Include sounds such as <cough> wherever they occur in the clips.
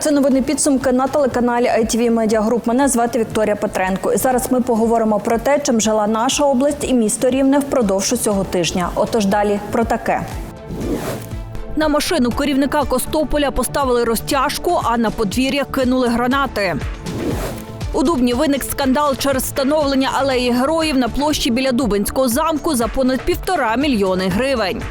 Це новини підсумки на телеканалі ITV Media Group. Мене звати Вікторія Петренко. І зараз ми поговоримо про те, чим жила наша область і місто Рівне впродовж цього тижня. Отож далі про таке. На машину керівника Костополя поставили розтяжку, а на подвір'я кинули гранати. У Дубні виник скандал через встановлення алеї героїв на площі біля Дубинського замку за понад півтора мільйони гривень.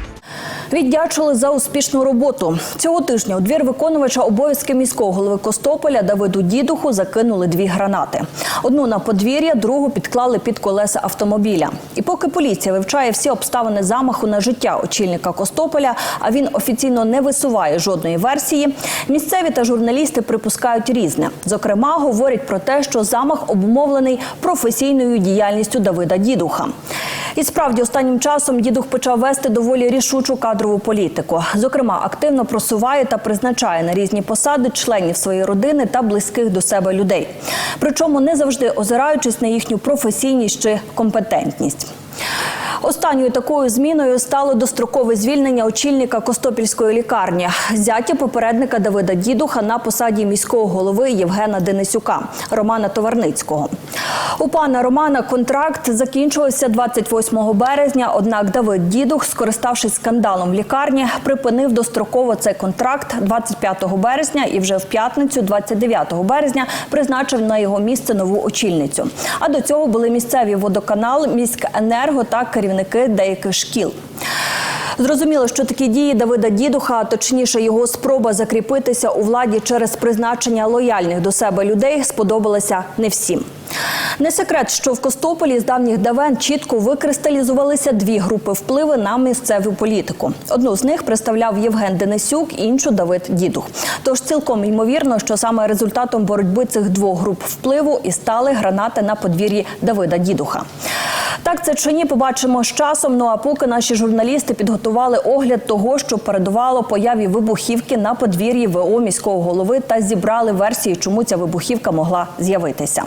Віддячили за успішну роботу. Цього тижня у двір виконувача обов'язки міського голови Костополя Давиду Дідуху закинули дві гранати. Одну на подвір'я, другу підклали під колеса автомобіля. І поки поліція вивчає всі обставини замаху на життя очільника Костополя, а він офіційно не висуває жодної версії. Місцеві та журналісти припускають різне. Зокрема, говорять про те, що замах обумовлений професійною діяльністю Давида Дідуха. І справді останнім часом дідух почав вести доволі рішучу кадрову політику. Зокрема, активно просуває та призначає на різні посади членів своєї родини та близьких до себе людей. Причому не завжди озираючись на їхню професійність чи компетентність. Останньою такою зміною стало дострокове звільнення очільника Костопільської лікарні, зятя попередника Давида Дідуха на посаді міського голови Євгена Денисюка Романа Товарницького. У пана Романа контракт закінчувався 28 березня. Однак Давид Дідух, скориставшись скандалом в лікарні, припинив достроково цей контракт 25 березня і вже в п'ятницю, 29 березня, призначив на його місце нову очільницю. А до цього були місцеві водоканал, міськенерго та керівники деяких шкіл. Зрозуміло, що такі дії Давида Дідуха, а точніше його спроба закріпитися у владі через призначення лояльних до себе людей, сподобалася не всім. Не секрет, що в Костополі з давніх давен чітко викристалізувалися дві групи впливу на місцеву політику. Одну з них представляв Євген Денисюк, іншу Давид Дідух. Тож цілком ймовірно, що саме результатом боротьби цих двох груп впливу і стали гранати на подвір'ї Давида Дідуха. Так це чи ні, побачимо з часом. Ну а поки наші журналісти підготували огляд того, що передувало появі вибухівки на подвір'ї ВО міського голови та зібрали версії, чому ця вибухівка могла з'явитися.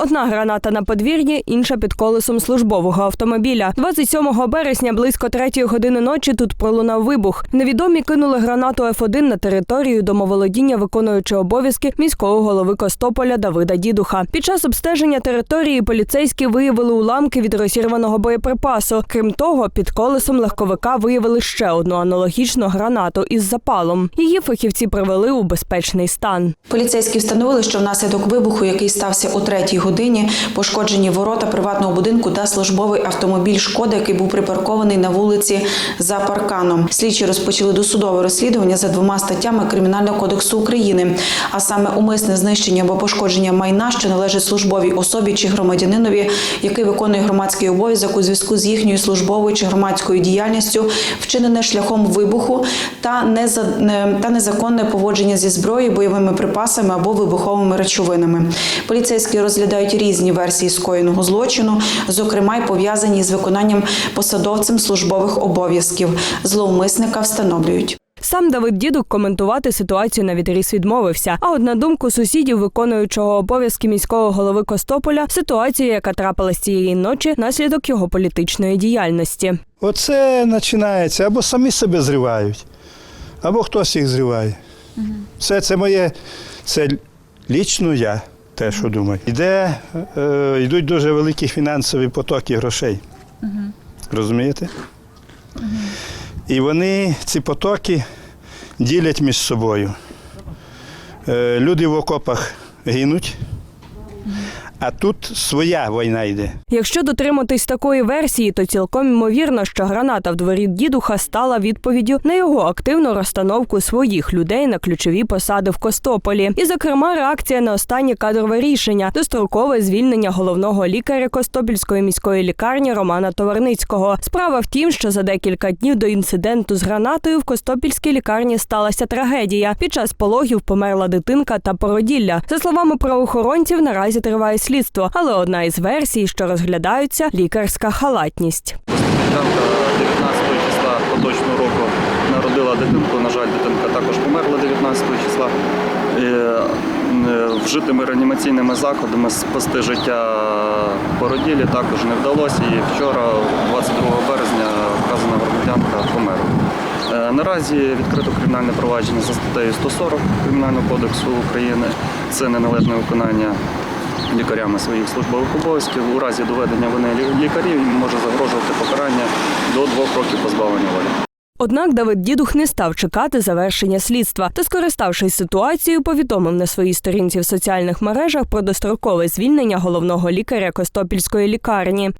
Одна граната на подвір'ї, інша під колесом службового автомобіля. 27 березня близько третьої години ночі тут пролунав вибух. Невідомі кинули гранату Ф1 на територію домоволодіння, виконуючи обов'язки міського голови Костополя Давида Дідуха. Під час обстеження території поліцейські виявили уламки від розірваного боєприпасу. Крім того, під колесом легковика виявили ще одну аналогічну гранату із запалом. Її фахівці привели у безпечний стан. Поліцейські встановили, що внаслідок вибуху, який стався о третій пошкоджені ворота приватного будинку та службовий автомобіль Шкода, який був припаркований на вулиці за парканом. Слідчі розпочали досудове розслідування за двома статтями Кримінального кодексу України, а саме умисне знищення або пошкодження майна, що належить службовій особі чи громадянинові, який виконує громадський обов'язок у зв'язку з їхньою службовою чи громадською діяльністю, вчинене шляхом вибуху та та незаконне поводження зі зброєю, бойовими припасами або вибуховими речовинами. Поліцейські розглядають різні версії скоєного злочину, зокрема й пов'язані з виконанням посадовцем службових обов'язків. Зловмисника встановлюють. Сам Давид Дідук коментувати ситуацію на відріз відмовився. А от на думку сусідів, виконуючого обов'язки міського голови Костополя, ситуація, яка трапилась цієї ночі, наслідок його політичної діяльності. Оце починається або самі себе зривають, або хтось їх зриває. Все це моє, це лічно я, те, що думаю. Іде, е, йдуть дуже великі фінансові потоки грошей. Розумієте? І вони ці потоки ділять між собою. Е, люди в окопах гинуть, а тут своя війна йде. Якщо дотриматись такої версії, то цілком ймовірно, що граната в дворі дідуха стала відповіддю на його активну розстановку своїх людей на ключові посади в Костополі. І, зокрема, реакція на останнє кадрове рішення дострокове звільнення головного лікаря Костопільської міської лікарні Романа Товарницького. Справа в тім, що за декілька днів до інциденту з гранатою в Костопільській лікарні сталася трагедія. Під час пологів померла дитинка та породілля. За словами правоохоронців, наразі триває слідство, але одна із версій, що розглядаються, лікарська халатність. Дівчинка 19 числа поточного року народила дитинку. На жаль, дитинка також померла 19 числа. Е, Вжитими реанімаційними заходами спасти життя породілі також не вдалося. І вчора, 22 березня, вказана громадянка померла. Е, Наразі відкрито кримінальне провадження за статтею 140 Кримінального кодексу України. Це неналежне виконання лікарями своїх службових обов'язків. У разі доведення вини лі- лікарів може загрожувати покарання до двох років позбавлення волі. Однак Давид Дідух не став чекати завершення слідства та, скориставшись ситуацією, повідомив на своїй сторінці в соціальних мережах про дострокове звільнення головного лікаря Костопільської лікарні.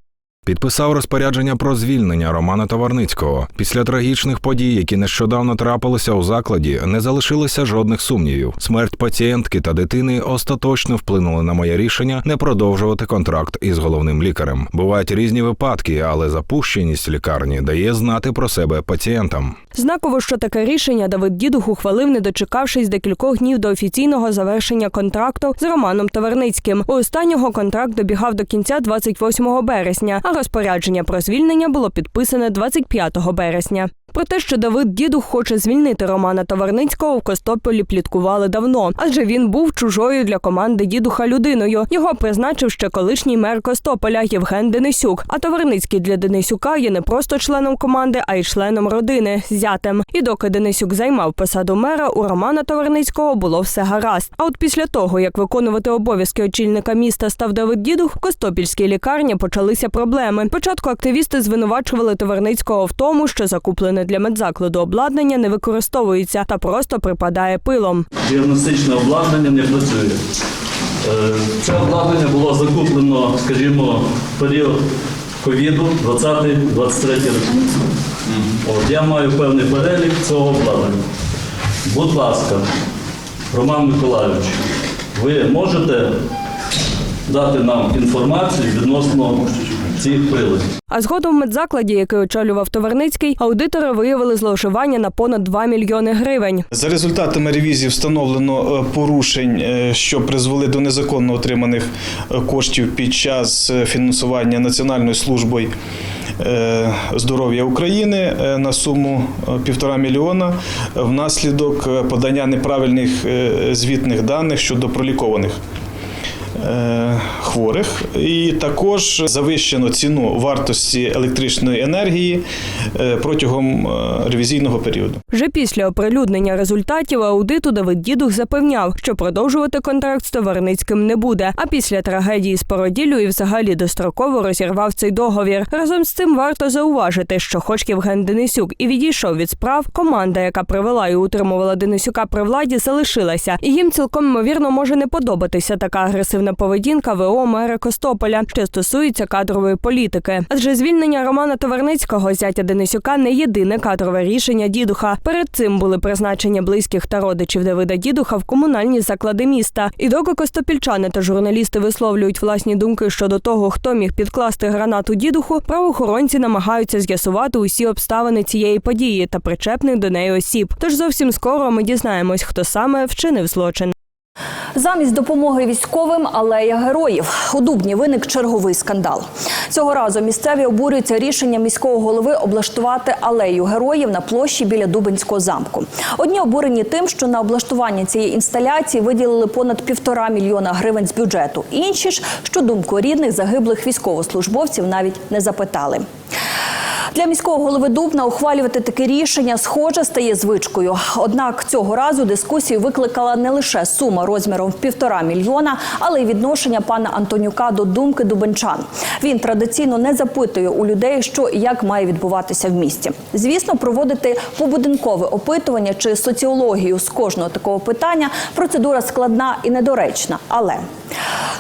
Підписав розпорядження про звільнення Романа Товарницького. Після трагічних подій, які нещодавно трапилися у закладі, не залишилося жодних сумнівів. Смерть пацієнтки та дитини остаточно вплинули на моє рішення не продовжувати контракт із головним лікарем. Бувають різні випадки, але запущеність лікарні дає знати про себе пацієнтам. Знаково, що таке рішення Давид Дідух ухвалив, не дочекавшись декількох днів до офіційного завершення контракту з Романом Таверницьким. У останнього контракт добігав до кінця 28 березня, а розпорядження про звільнення було підписане 25 березня. Про те, що Давид Дідух хоче звільнити Романа Товарницького, в Костополі пліткували давно, адже він був чужою для команди Дідуха людиною. Його призначив ще колишній мер Костополя Євген Денисюк. А Товарницький для Денисюка є не просто членом команди, а й членом родини зятем. І доки Денисюк займав посаду мера, у Романа Товарницького було все гаразд. А от після того, як виконувати обов'язки очільника міста став Давид Дідух, в Костопільській лікарні почалися проблеми. Спочатку активісти звинувачували Товарницького в тому, що закуплене для медзакладу обладнання не використовується та просто припадає пилом. діагностичне обладнання не працює. Е, Це обладнання було закуплено, скажімо, в період ковіду 20-23 роки. От, я маю певний перелік цього обладнання. Будь ласка, Роман Миколайович, ви можете дати нам інформацію відносно цих приладів? А згодом в медзакладі, який очолював Товарницький, аудитори виявили зловживання на понад 2 мільйони гривень. За результатами ревізії встановлено е, порушень, е, що призвели до незаконно отриманих е, коштів під час фінансування Національною службою здоров'я України на суму півтора мільйона внаслідок подання неправильних звітних даних щодо пролікованих. Е, Хворих і також завищено ціну вартості електричної енергії е, протягом е, ревізійного періоду. Вже після оприлюднення результатів аудиту Давид Дідух запевняв, що продовжувати контракт з Товарницьким не буде. А після трагедії з породіллю і взагалі достроково розірвав цей договір. Разом з цим варто зауважити, що хоч Євген Денисюк і відійшов від справ, команда, яка привела і утримувала Денисюка при владі, залишилася. І їм цілком ймовірно може не подобатися така агресивна поведінка ВО мера Костополя, що стосується кадрової політики. Адже звільнення Романа Товарницького зятя Денисюка не єдине кадрове рішення дідуха. Перед цим були призначення близьких та родичів Давида Дідуха в комунальні заклади міста. І доки костопільчани та журналісти висловлюють власні думки щодо того, хто міг підкласти гранату дідуху, правоохоронці намагаються з'ясувати усі обставини цієї події та причепних до неї осіб. Тож зовсім скоро ми дізнаємось, хто саме вчинив злочин. Замість допомоги військовим алея героїв у Дубні виник черговий скандал. Цього разу місцеві обурюються рішенням міського голови облаштувати алею героїв на площі біля Дубинського замку. Одні обурені тим, що на облаштування цієї інсталяції виділили понад півтора мільйона гривень з бюджету. Інші ж, що думку рідних загиблих військовослужбовців, навіть не запитали. Для міського голови Дубна ухвалювати таке рішення схоже стає звичкою. Однак цього разу дискусію викликала не лише сума розміром в півтора мільйона, але й відношення пана Антонюка до думки дубенчан. Він традиційно не запитує у людей, що і як має відбуватися в місті. Звісно, проводити побудинкове опитування чи соціологію з кожного такого питання процедура складна і недоречна. Але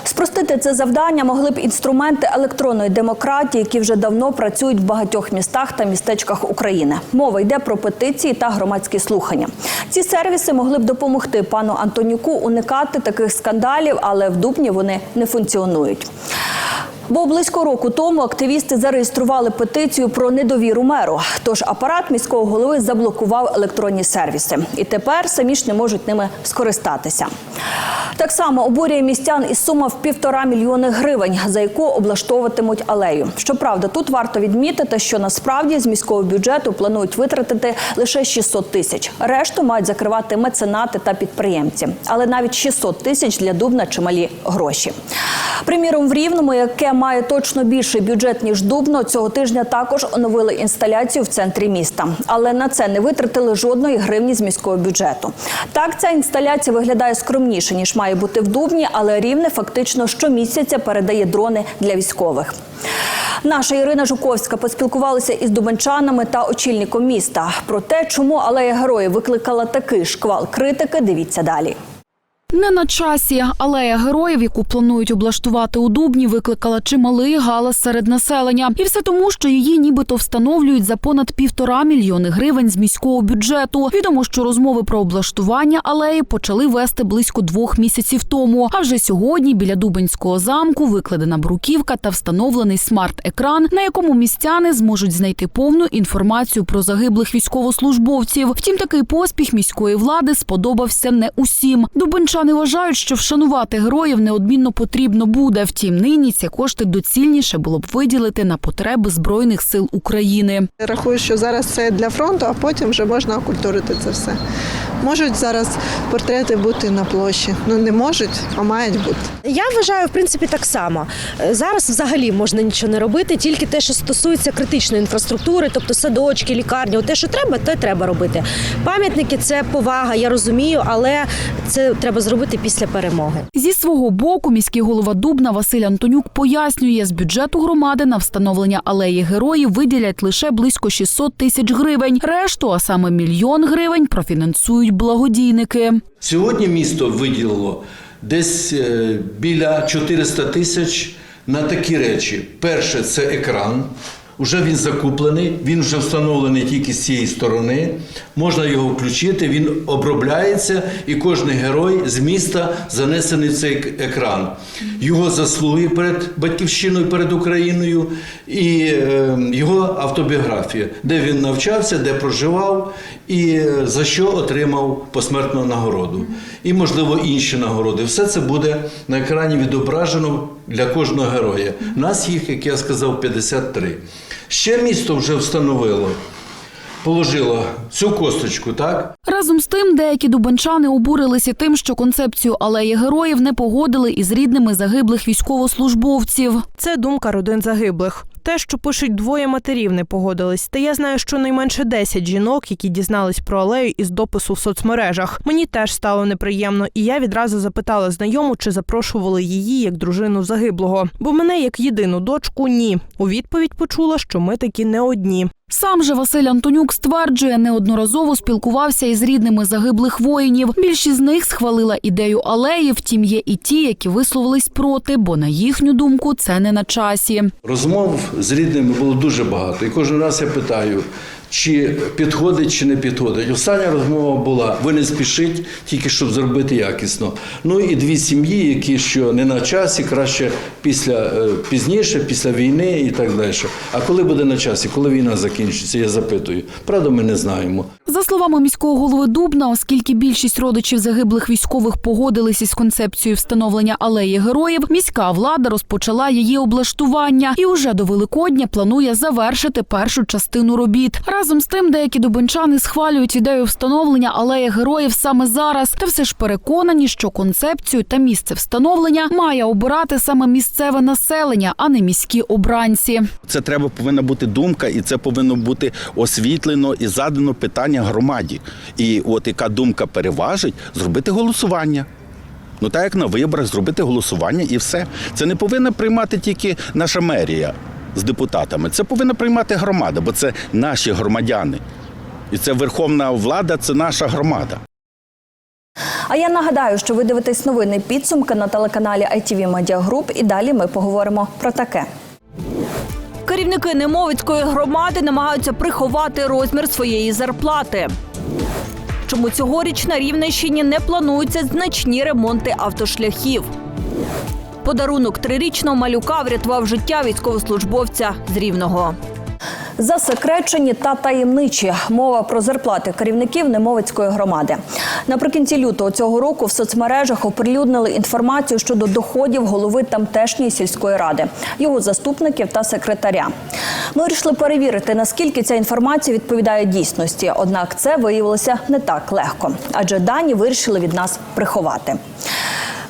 Спростити це завдання могли б інструменти електронної демократії, які вже давно працюють в багатьох містах та містечках України. Мова йде про петиції та громадські слухання. Ці сервіси могли б допомогти пану Антонюку уникати таких скандалів, але в Дубні вони не функціонують. Бо близько року тому активісти зареєстрували петицію про недовіру меру. Тож апарат міського голови заблокував електронні сервіси, і тепер самі ж не можуть ними скористатися. Так само обурює містян і сума в півтора мільйони гривень, за яку облаштовуватимуть алею. Щоправда, тут варто відмітити, що насправді з міського бюджету планують витратити лише 600 тисяч. Решту мають закривати меценати та підприємці. Але навіть 600 тисяч для Дубна чималі гроші. Приміром, в Рівному, яке має точно більший бюджет ніж Дубно, цього тижня також оновили інсталяцію в центрі міста. Але на це не витратили жодної гривні з міського бюджету. Так, ця інсталяція виглядає скромніше ніж має бути в Дубні, але рівне фактично щомісяця передає дрони для військових. Наша Ірина Жуковська поспілкувалася із дубенчанами та очільником міста. Про те, чому алея героїв викликала такий шквал критики, дивіться далі. Не на часі. Алея героїв, яку планують облаштувати у Дубні, викликала чималий галас серед населення. І все тому, що її нібито встановлюють за понад півтора мільйони гривень з міського бюджету. Відомо, що розмови про облаштування алеї почали вести близько двох місяців тому. А вже сьогодні біля Дубенського замку викладена бруківка та встановлений смарт-екран, на якому містяни зможуть знайти повну інформацію про загиблих військовослужбовців. Втім, такий поспіх міської влади сподобався не усім. Дубенчани вважають, що вшанувати героїв неодмінно потрібно буде. Втім, нині ці кошти доцільніше було б виділити на потреби збройних сил України. Рахую, що зараз це для фронту, а потім вже можна окультурити це все. Можуть зараз портрети бути на площі. Ну не можуть, а мають бути. Я вважаю, в принципі, так само. Зараз взагалі можна нічого не робити, тільки те, що стосується критичної інфраструктури, тобто садочки, лікарні, те, що треба, те треба робити. Пам'ятники це повага, я розумію, але це треба зробити після перемоги. Зі свого боку, міський голова Дубна Василь Антонюк пояснює, з бюджету громади на встановлення алеї героїв виділять лише близько 600 тисяч гривень. Решту, а саме мільйон гривень, профінансують благодійники. Сьогодні місто виділило десь е, біля 400 тисяч на такі речі. Перше це екран. Уже він закуплений, він вже встановлений тільки з цієї сторони. Можна його включити, він обробляється, і кожен герой з міста занесений в цей екран. Його заслуги перед батьківщиною, перед Україною і е, його автобіографія, де він навчався, де проживав і за що отримав посмертну нагороду. І, можливо, інші нагороди. Все це буде на екрані відображено для кожного героя. Нас їх, як я сказав, 53. Ще місто вже встановило, положило цю косточку, так? Разом з тим, деякі дубанчани обурилися тим, що концепцію алеї героїв не погодили із рідними загиблих військовослужбовців. Це думка родин загиблих. Те, що пишуть двоє матерів, не погодились. Та я знаю, що найменше 10 жінок, які дізнались про алею із допису в соцмережах. Мені теж стало неприємно, і я відразу запитала знайому, чи запрошували її як дружину загиблого. Бо мене як єдину дочку ні. У відповідь почула, що ми такі не одні. Сам же Василь Антонюк стверджує, неодноразово спілкувався із рідними загиблих воїнів. Більшість з них схвалила ідею алеї, втім є і ті, які висловились проти, бо на їхню думку це не на часі. Розмов з рідними було дуже багато. І кожен раз я питаю, чи підходить, чи не підходить. Остання розмова була: ви не спішіть, тільки щоб зробити якісно. Ну і дві сім'ї, які що не на часі, краще після е, пізніше, після війни і так далі. А коли буде на часі, коли війна закінчиться, я запитую. Правда, ми не знаємо. За словами міського голови Дубна, оскільки більшість родичів загиблих військових погодилися з концепцією встановлення алеї героїв, міська влада розпочала її облаштування і уже до Великодня планує завершити першу частину робіт. Разом з тим, деякі дубенчани схвалюють ідею встановлення алеї героїв саме зараз, та все ж переконані, що концепцію та місце встановлення має обирати саме місцеве населення, а не міські обранці. Це треба повинна бути думка, і це повинно бути освітлено і задано питання громаді. І от яка думка переважить, зробити голосування. Ну так як на виборах, зробити голосування і все. Це не повинна приймати тільки наша мерія з депутатами. Це повинна приймати громада, бо це наші громадяни. І це верховна влада, це наша громада. А я нагадаю, що ви дивитесь новини підсумки на телеканалі ITV Media Group і далі ми поговоримо про таке. Керівники Немовицької громади намагаються приховати розмір своєї зарплати. Чому цьогоріч на Рівненщині не плануються значні ремонти автошляхів? Подарунок трирічного малюка врятував життя військовослужбовця з Рівного. Засекречені та таємничі мова про зарплати керівників Немовицької громади. Наприкінці лютого цього року в соцмережах оприлюднили інформацію щодо доходів голови тамтешньої сільської ради, його заступників та секретаря. Ми вирішили перевірити, наскільки ця інформація відповідає дійсності. Однак це виявилося не так легко, адже дані вирішили від нас приховати.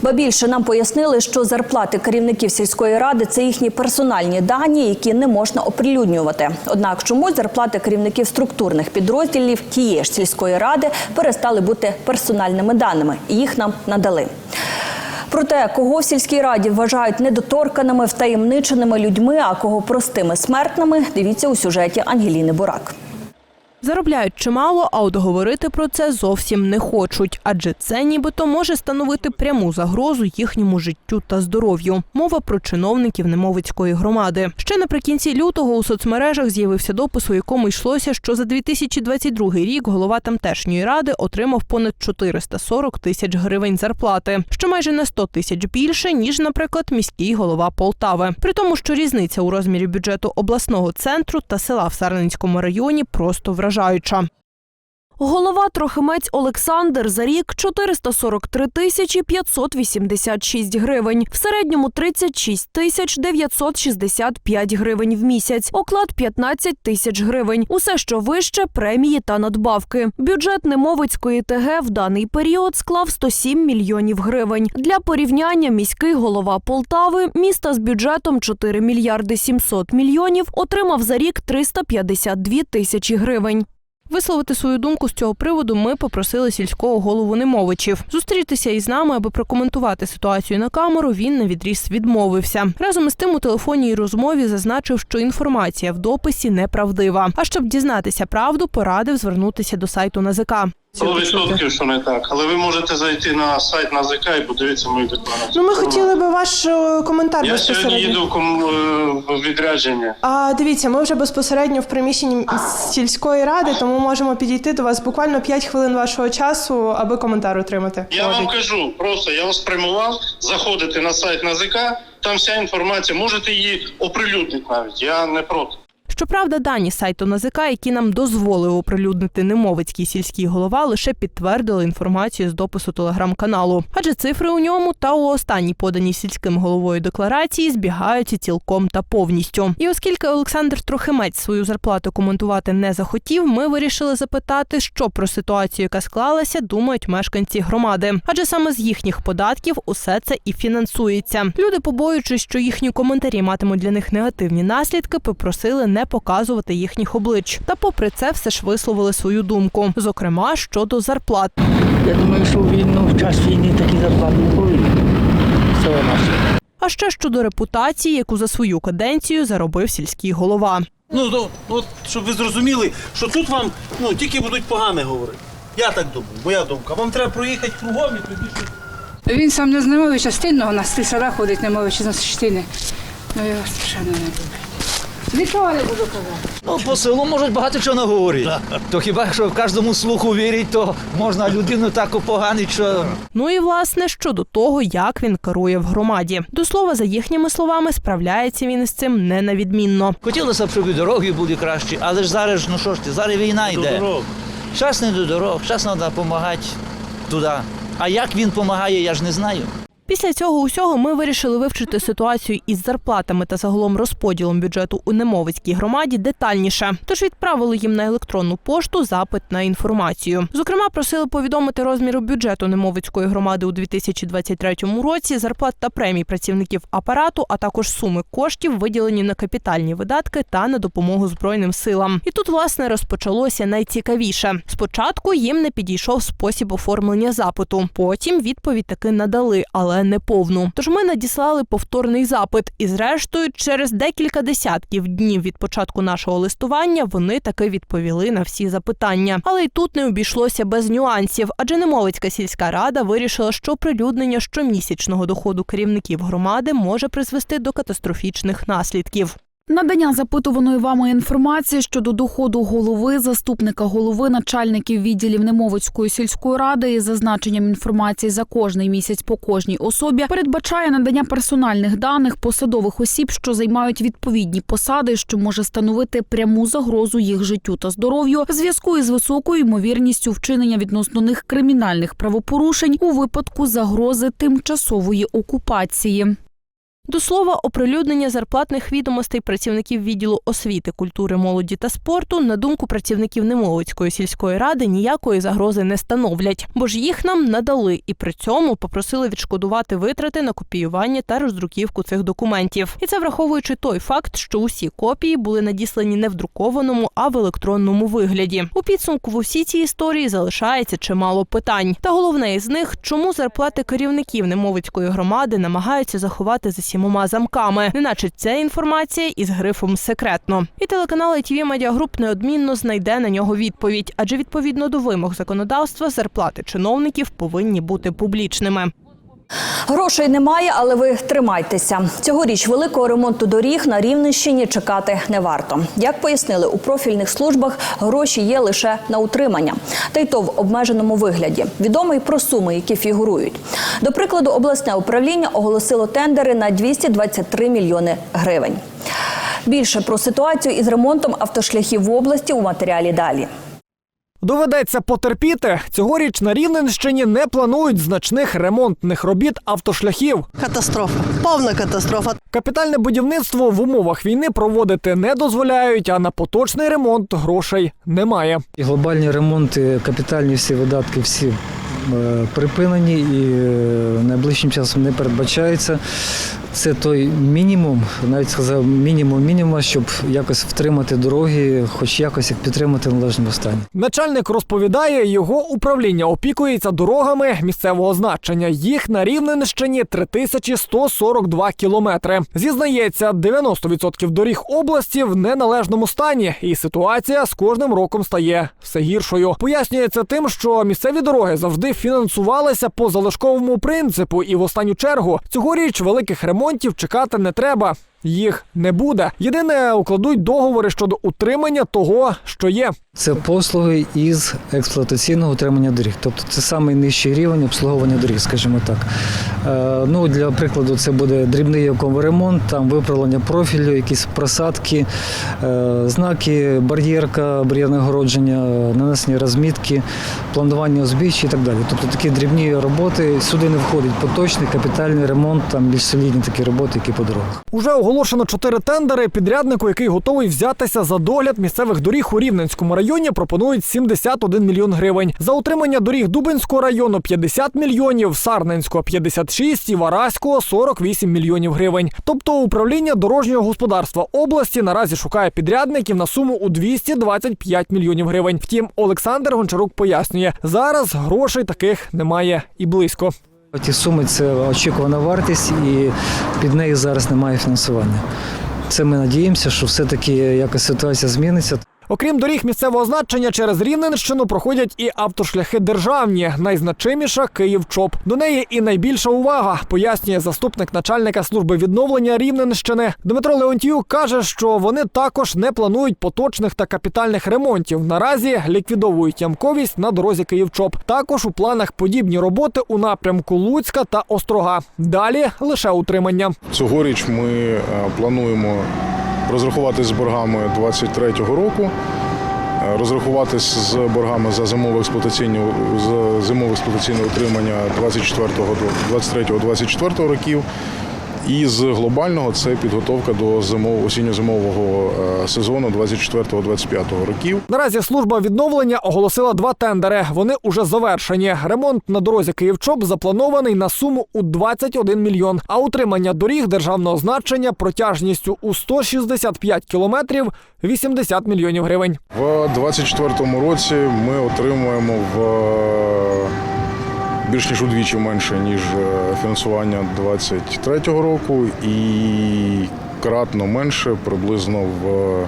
Ба більше нам пояснили, що зарплати керівників сільської ради це їхні персональні дані, які не можна оприлюднювати. Однак чомусь зарплати керівників структурних підрозділів тієї ж сільської ради перестали бути персональними даними, і їх нам надали. Про те, кого в сільській раді вважають недоторканими, втаємниченими людьми, а кого простими смертними, дивіться у сюжеті Ангеліни Бурак. Заробляють чимало, а от говорити про це зовсім не хочуть, адже це нібито може становити пряму загрозу їхньому життю та здоров'ю. Мова про чиновників Немовицької громади. Ще наприкінці лютого у соцмережах з'явився допис, у якому йшлося, що за 2022 рік голова тамтешньої ради отримав понад 440 тисяч гривень зарплати, що майже на 100 тисяч більше ніж, наприклад, міський голова Полтави. При тому, що різниця у розмірі бюджету обласного центру та села в Сарненському районі просто вражаюча. Голова Трохимець Олександр за рік 443 тисячі 586 гривень. В середньому 36 тисяч 965 гривень в місяць. Оклад 15 тисяч гривень. Усе, що вище, премії та надбавки. Бюджет Немовицької ТГ в даний період склав 107 мільйонів гривень. Для порівняння міський голова Полтави, міста з бюджетом 4 мільярди 700 мільйонів, отримав за рік 352 тисячі гривень. Висловити свою думку з цього приводу ми попросили сільського голову Немовичів. Зустрітися із нами, аби прокоментувати ситуацію на камеру. Він на відріз відмовився. Разом із тим у телефонній розмові зазначив, що інформація в дописі неправдива. А щоб дізнатися правду, порадив звернутися до сайту НАЗК. 100% що не так. Але ви можете зайти на сайт НАЗК і подивитися мою декларацію. Ну, ми хотіли би ваш е, коментар Я сьогодні безпосередньо. їду в ком- е, в відрядження. А дивіться, ми вже безпосередньо в приміщенні сільської ради, тому можемо підійти до вас буквально 5 хвилин вашого часу, аби коментар отримати. Я вам кажу, просто я вас спрямував, заходите на сайт НАЗК, там вся інформація, можете її оприлюднити навіть. Я не проти. Щоправда, дані сайту НАЗК, які нам дозволив оприлюднити немовицький сільський голова, лише підтвердили інформацію з допису телеграм-каналу. Адже цифри у ньому та у останній поданій сільським головою декларації збігаються цілком та повністю. І оскільки Олександр Трохимець свою зарплату коментувати не захотів, ми вирішили запитати, що про ситуацію, яка склалася, думають мешканці громади. Адже саме з їхніх податків усе це і фінансується. Люди, побоюючись, що їхні коментарі матимуть для них негативні наслідки, попросили не показувати їхніх облич. Та, попри це, все ж висловили свою думку, зокрема щодо зарплат. Я думаю, що в війну в час війни такі зарплати не повинні. Це наше. А ще щодо репутації, яку за свою каденцію заробив сільський голова. Ну, ну, от, щоб ви зрозуміли, що тут вам ну, тільки будуть погане говорити. Я так думаю, моя думка. Вам треба проїхати кругом і тоді. Він сам не з Немовича стильного, у нас села ходить Немовича з частини. Ну його страшенно не люблю. Нічого не буду казати. Ну, по селу можуть багато чого наговорити. То хіба що в кожному слуху вірить, то можна людину так опоганити, що. Ну і власне щодо того, як він керує в громаді. До слова, за їхніми словами, справляється він із цим не на відмінно. Хотілося б, щоб і дороги були кращі, але ж зараз, ж, ну що ж ти, зараз війна До йде. дорог. Час не до дорог, час треба допомагати туди. А як він допомагає, я ж не знаю. Після цього усього ми вирішили вивчити ситуацію із зарплатами та загалом розподілом бюджету у Немовицькій громаді детальніше. Тож відправили їм на електронну пошту запит на інформацію. Зокрема, просили повідомити розміру бюджету Немовицької громади у 2023 році, зарплат та премій працівників апарату, а також суми коштів, виділені на капітальні видатки та на допомогу збройним силам. І тут власне розпочалося найцікавіше. Спочатку їм не підійшов спосіб оформлення запиту. Потім відповідь таки надали, але не повну. Тож ми надіслали повторний запит, і зрештою, через декілька десятків днів від початку нашого листування вони таки відповіли на всі запитання. Але й тут не обійшлося без нюансів, адже Немовицька сільська рада вирішила, що прилюднення щомісячного доходу керівників громади може призвести до катастрофічних наслідків. Надання запитуваної вами інформації щодо доходу голови, заступника голови, начальників відділів Немовицької сільської ради із зазначенням інформації за кожний місяць по кожній особі передбачає надання персональних даних посадових осіб, що займають відповідні посади, що може становити пряму загрозу їх життю та здоров'ю в зв'язку із високою ймовірністю вчинення відносно них кримінальних правопорушень у випадку загрози тимчасової окупації. До слова, оприлюднення зарплатних відомостей працівників відділу освіти, культури, молоді та спорту, на думку працівників Немолицької сільської ради, ніякої загрози не становлять, бо ж їх нам надали і при цьому попросили відшкодувати витрати на копіювання та роздруківку цих документів. І це враховуючи той факт, що усі копії були надіслані не в друкованому, а в електронному вигляді. У підсумку в усій цій історії залишається чимало питань. Та головне із них, чому зарплати керівників Немовицької громади намагаються заховати за сімома замками, неначе ця інформація із грифом секретно. І телеканал ITV Media Group неодмінно знайде на нього відповідь, адже відповідно до вимог законодавства зарплати чиновників повинні бути публічними. Грошей немає, але ви тримайтеся. Цьогоріч великого ремонту доріг на Рівненщині чекати не варто. Як пояснили у профільних службах, гроші є лише на утримання, та й то в обмеженому вигляді. Відомо й про суми, які фігурують. До прикладу, обласне управління оголосило тендери на 223 мільйони гривень. Більше про ситуацію із ремонтом автошляхів в області у матеріалі далі. Доведеться потерпіти. Цьогоріч на Рівненщині не планують значних ремонтних робіт автошляхів. Катастрофа, повна катастрофа. Капітальне будівництво в умовах війни проводити не дозволяють, а на поточний ремонт грошей немає. І глобальні ремонти, капітальні всі видатки, всі припинені і е, найближчим часом не передбачається. Це той мінімум, навіть сказав мінімум мінімума, щоб якось втримати дороги, хоч якось їх підтримати в належному стані. Начальник розповідає, його управління опікується дорогами місцевого значення. Їх на Рівненщині 3142 кілометри. Зізнається, 90% доріг області в неналежному стані, і ситуація з кожним роком стає все гіршою. Пояснюється тим, що місцеві дороги завжди фінансувалися по залишковому принципу, і в останню чергу цьогоріч великих ремонтів чекати не треба. Їх не буде. Єдине, укладуть договори щодо утримання того, що є. Це послуги із експлуатаційного утримання доріг. Тобто це самий нижчий рівень обслуговування доріг, скажімо так. Е, ну, для прикладу, це буде дрібний ремонт, там виправлення профілю, якісь просадки, е, знаки, бар'єрка, бар'єрне огородження, нанесення розмітки, планування узбіччя і так далі. Тобто такі дрібні роботи. Сюди не входить поточний, капітальний ремонт, там більш солідні такі роботи, які по дорогах. Уже оголошено чотири тендери. Підряднику, який готовий взятися за догляд місцевих доріг у Рівненському районі, пропонують 71 мільйон гривень. За утримання доріг Дубинського району 50 мільйонів, Сарненського 56 і Вараського 48 мільйонів гривень. Тобто управління дорожнього господарства області наразі шукає підрядників на суму у 225 мільйонів гривень. Втім, Олександр Гончарук пояснює, зараз грошей таких немає і близько. Ті суми це очікувана вартість, і під нею зараз немає фінансування. Це ми надіємося, що все-таки якась ситуація зміниться. Окрім доріг місцевого значення через Рівненщину проходять і автошляхи державні. Найзначиміша Київ-ЧОП. До неї і найбільша увага, пояснює заступник начальника служби відновлення Рівненщини. Дмитро Леонтіюк каже, що вони також не планують поточних та капітальних ремонтів. Наразі ліквідовують ямковість на дорозі Київ-ЧОП. Також у планах подібні роботи у напрямку Луцька та Острога. Далі лише утримання. Цьогоріч ми е, плануємо розрахуватись з боргами 23-го року, е, розрахуватись з боргами за зимове експлуатаційне за зимове експлуатаційне утримання 24-го, 23-го, 24-го років. І з глобального це підготовка до зимового осінньо-зимового е, сезону 24-25 років. Наразі служба відновлення оголосила два тендери. Вони уже завершені. Ремонт на дорозі Київ-Чоп запланований на суму у 21 мільйон. А утримання доріг державного значення протяжністю у 165 кілометрів 80 мільйонів гривень. В 24-му році ми отримуємо в е, більш ніж удвічі менше, ніж е, фінансування 23-го року, і кратно менше, приблизно в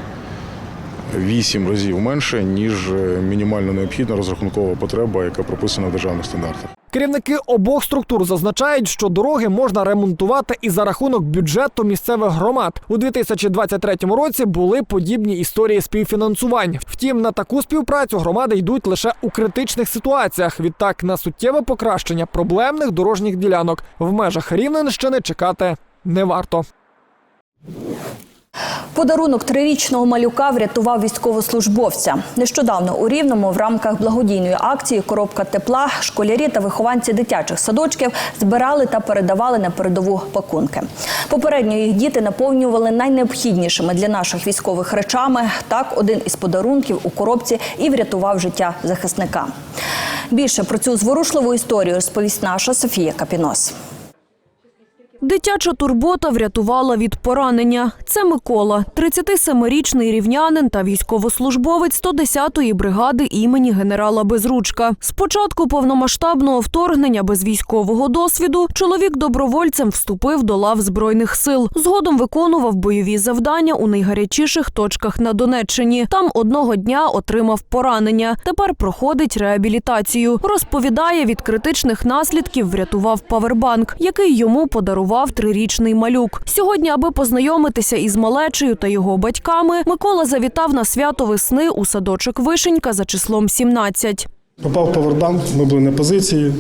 8 разів менше, ніж е, мінімально необхідна розрахункова потреба, яка прописана в державних стандартах. Керівники обох структур зазначають, що дороги можна ремонтувати і за рахунок бюджету місцевих громад. У 2023 році були подібні історії співфінансувань. Втім, на таку співпрацю громади йдуть лише у критичних ситуаціях. Відтак на суттєве покращення проблемних дорожніх ділянок в межах Рівненщини чекати не варто. Подарунок трирічного малюка врятував військовослужбовця. Нещодавно у Рівному в рамках благодійної акції Коробка тепла школярі та вихованці дитячих садочків збирали та передавали на передову пакунки. Попередньо їх діти наповнювали найнеобхіднішими для наших військових речами. Так, один із подарунків у коробці і врятував життя захисника. Більше про цю зворушливу історію розповість наша Софія Капінос. Дитяча турбота врятувала від поранення. Це Микола, 37-річний рівнянин та військовослужбовець 110-ї бригади імені генерала Безручка. З початку повномасштабного вторгнення без військового досвіду чоловік добровольцем вступив до лав збройних сил. Згодом виконував бойові завдання у найгарячіших точках на Донеччині. Там одного дня отримав поранення. Тепер проходить реабілітацію. Розповідає, від критичних наслідків врятував павербанк, який йому подарував трирічний малюк. Сьогодні, аби познайомитися із малечею та його батьками, Микола завітав на свято весни у садочок Вишенька за числом 17. Попав павербанк, ми були на позиції.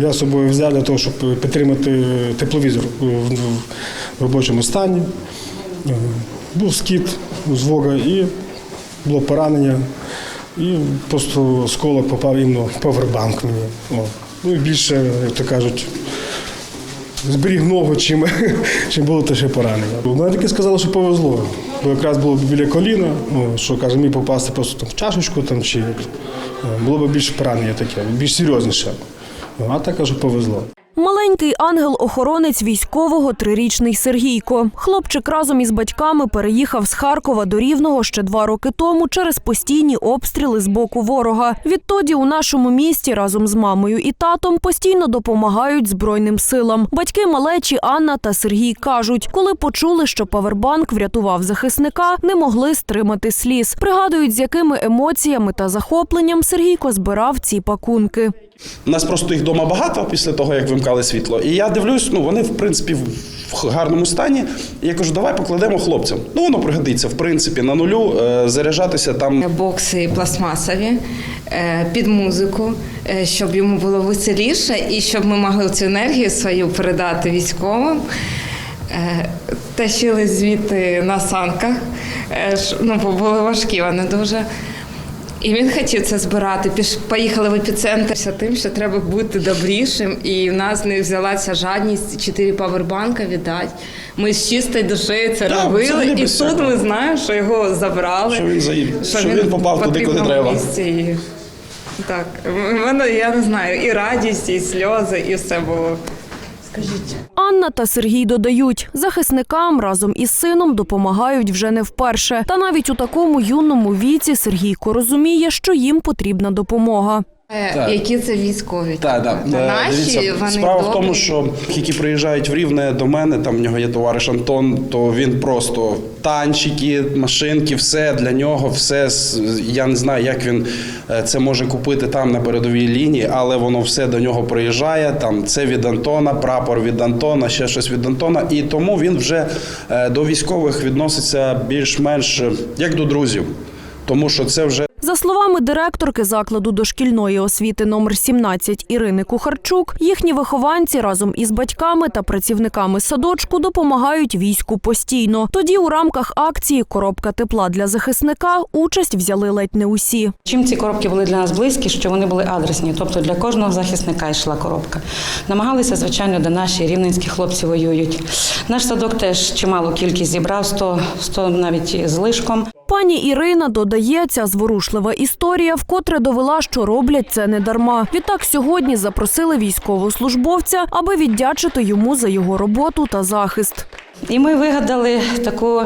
Я з собою взяв для того, щоб підтримати тепловізор в робочому стані. Був скіт з вога і було поранення. І просто сколок попав іменно в павербанк мені. О. Ну і більше, як то кажуть, зберіг ногу, чим, <laughs> чим було те ще поранення. Медики сказали, що повезло. Бо якраз було б біля коліна, ну, що каже, міг попасти просто там в чашечку там, чи було б більше поранення таке, більш серйозніше. А так каже, повезло. Маленький ангел-охоронець військового трирічний Сергійко. Хлопчик разом із батьками переїхав з Харкова до Рівного ще два роки тому через постійні обстріли з боку ворога. Відтоді у нашому місті разом з мамою і татом постійно допомагають збройним силам. Батьки малечі Анна та Сергій кажуть, коли почули, що павербанк врятував захисника, не могли стримати сліз. Пригадують, з якими емоціями та захопленням Сергійко збирав ці пакунки. У нас просто їх вдома багато після того, як вимкали світло. І я дивлюсь, ну вони в принципі в гарному стані. Я кажу, давай покладемо хлопцям. Ну воно пригодиться, в принципі, на нулю е, заряджатися там. Бокси пластмасові е, під музику, е, щоб йому було веселіше і щоб ми могли цю енергію свою передати військовим. Тащили звідти на санках, ну, бо були важкі вони дуже. І він хотів це збирати. Піш поїхали в епіцентр тим, що треба бути добрішим. І в нас не взялася жадність чотири павербанка віддати. Ми з чистою душею це Так, робили, і тут ми знаємо, що його забрали. Що він заїв- що він попав туди, куди треба. місці. Так, в мене я не знаю, і радість, і сльози, і все було. Скажіть. Анна та Сергій додають, захисникам разом із сином допомагають вже не вперше. Та навіть у такому юному віці Сергійко розуміє, що їм потрібна допомога. Е, Так. Які це військові? Так, так. Та Е, наші, Дивіться, вони справа в тому, що які приїжджають в Рівне до мене, там в нього є товариш Антон, то він просто танчики, машинки, все для нього, все я не знаю, як він е, це може купити там на передовій лінії, але воно все до нього приїжджає. Там це від Антона, прапор від Антона, ще щось від Антона. І тому він вже до військових відноситься більш-менш як до друзів, тому що це вже За словами директорки закладу дошкільної освіти номер 17 Ірини Кухарчук, їхні вихованці разом із батьками та працівниками садочку допомагають війську постійно. Тоді у рамках акції Коробка тепла для захисника участь взяли ледь не усі. Чим ці коробки були для нас близькі, що вони були адресні, тобто для кожного захисника йшла коробка. Намагалися, звичайно, де наші рівненські хлопці воюють. Наш садок теж чималу кількість зібрав, 100, 100 навіть з лишком. Пані Ірина додає, ця зворушлива історія вкотре довела, що роблять це не дарма. Відтак сьогодні запросили військовослужбовця, аби віддячити йому за його роботу та захист. І ми вигадали таку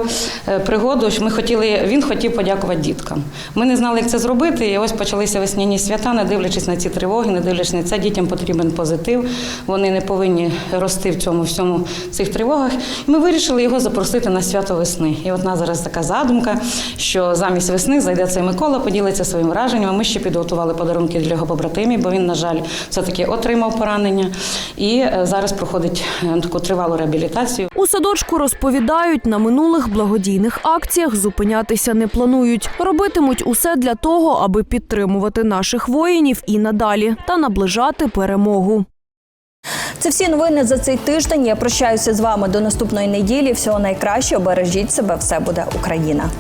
е, пригоду, що ми хотіли, він хотів подякувати діткам. Ми не знали, як це зробити, і ось почалися весняні свята, не дивлячись на ці тривоги, не дивлячись на це, дітям потрібен позитив. Вони не повинні рости в цьому всьому цих тривогах. І ми вирішили його запросити на свято весни. І от нас зараз така задумка, що замість весни зайде цей Микола, поділиться своїм враженням. Ми ще підготували подарунки для його побратимів, бо він, на жаль, все-таки отримав поранення. І е, зараз проходить е, таку тривалу реабілітацію. У садочку розповідають, на минулих благодійних акціях зупинятися не планують. Робитимуть усе для того, аби підтримувати наших воїнів і надалі та наближати перемогу. Це всі новини за цей тиждень. Я прощаюся з вами до наступної неділі. Всього найкращого. Бережіть себе. Все буде Україна.